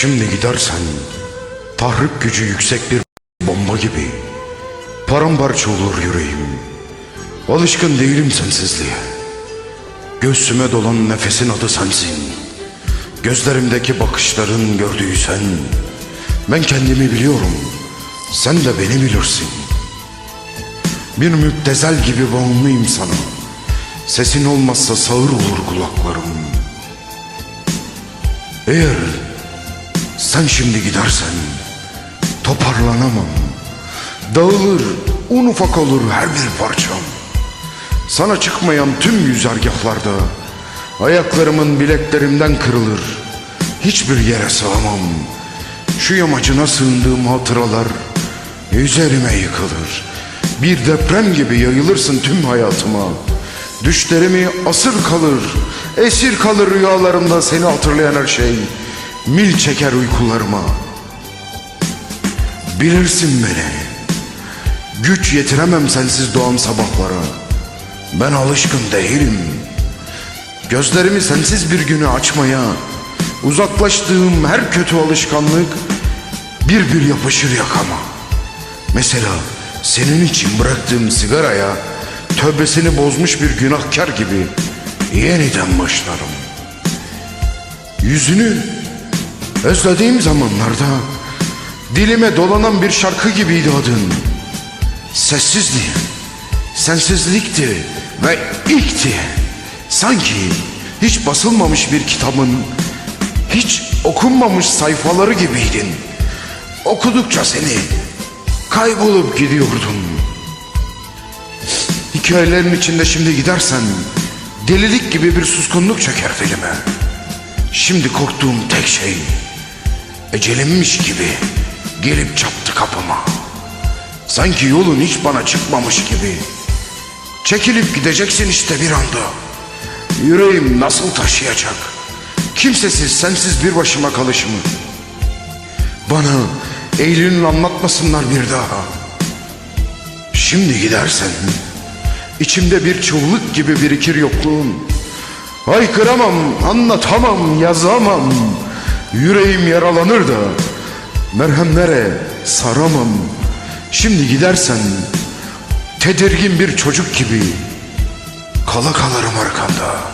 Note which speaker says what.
Speaker 1: Şimdi gidersen tahrip gücü yüksek bir bomba gibi paramparça olur yüreğim. Alışkın değilim sensizliğe. Göğsüme dolan nefesin adı sensin. Gözlerimdeki bakışların gördüğü sen. Ben kendimi biliyorum. Sen de beni bilirsin. Bir müptezel gibi bağımlıyım sana. Sesin olmazsa sağır olur kulaklarım. Eğer sen şimdi gidersen toparlanamam. Dağılır, un ufak olur her bir parçam. Sana çıkmayan tüm yüzergahlarda ayaklarımın bileklerimden kırılır. Hiçbir yere sığamam. Şu yamacına sığındığım hatıralar üzerime yıkılır. Bir deprem gibi yayılırsın tüm hayatıma. Düşlerimi asır kalır, esir kalır rüyalarımda seni hatırlayan her şey. Mil çeker uykularıma. Bilirsin beni. Güç yetiremem sensiz doğan sabahlara. Ben alışkın değilim. Gözlerimi sensiz bir günü açmaya, uzaklaştığım her kötü alışkanlık bir bir yapışır yakama. Mesela senin için bıraktığım sigaraya tövbesini bozmuş bir günahkar gibi yeniden başlarım. Yüzünü özlediğim zamanlarda dilime dolanan bir şarkı gibiydi adın. Sessizdi, sensizlikti ve ilkti. Sanki hiç basılmamış bir kitabın, hiç okunmamış sayfaları gibiydin. Okudukça seni kaybolup gidiyordun. Hikayelerin içinde şimdi gidersen delilik gibi bir suskunluk çöker dilime. Şimdi korktuğum tek şey ecelimmiş gibi gelip çattı kapıma. Sanki yolun hiç bana çıkmamış gibi. Çekilip gideceksin işte bir anda. Yüreğim nasıl taşıyacak? Kimsesiz, sensiz bir başıma kalışımı. Bana Eylül'ün anlatmasınlar bir daha. Şimdi gidersen içimde bir çığlık gibi birikir yokluğun. Haykıramam, anlatamam, yazamam. Yüreğim yaralanır da merhemlere saramam. Şimdi gidersen tedirgin bir çocuk gibi kala kalırım arkanda.